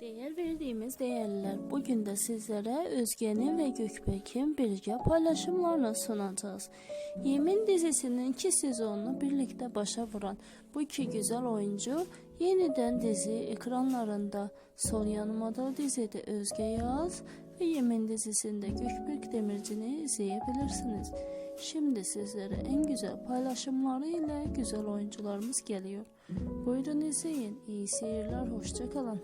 Değer verdiğimiz değerler bugün de sizlere Özge'nin ve Gökbek'in birlikte paylaşımlarını sunacağız. Yemin dizisinin iki sezonunu birlikte başa vuran bu iki güzel oyuncu yeniden dizi ekranlarında Sol Yanıma dizide Özge Yaz ve Yemin dizisinde Gökbek Demirci'ni izleyebilirsiniz. Şimdi sizlere en güzel paylaşımları ile güzel oyuncularımız geliyor. Buyurun izleyin. İyi seyirler. Hoşçakalın.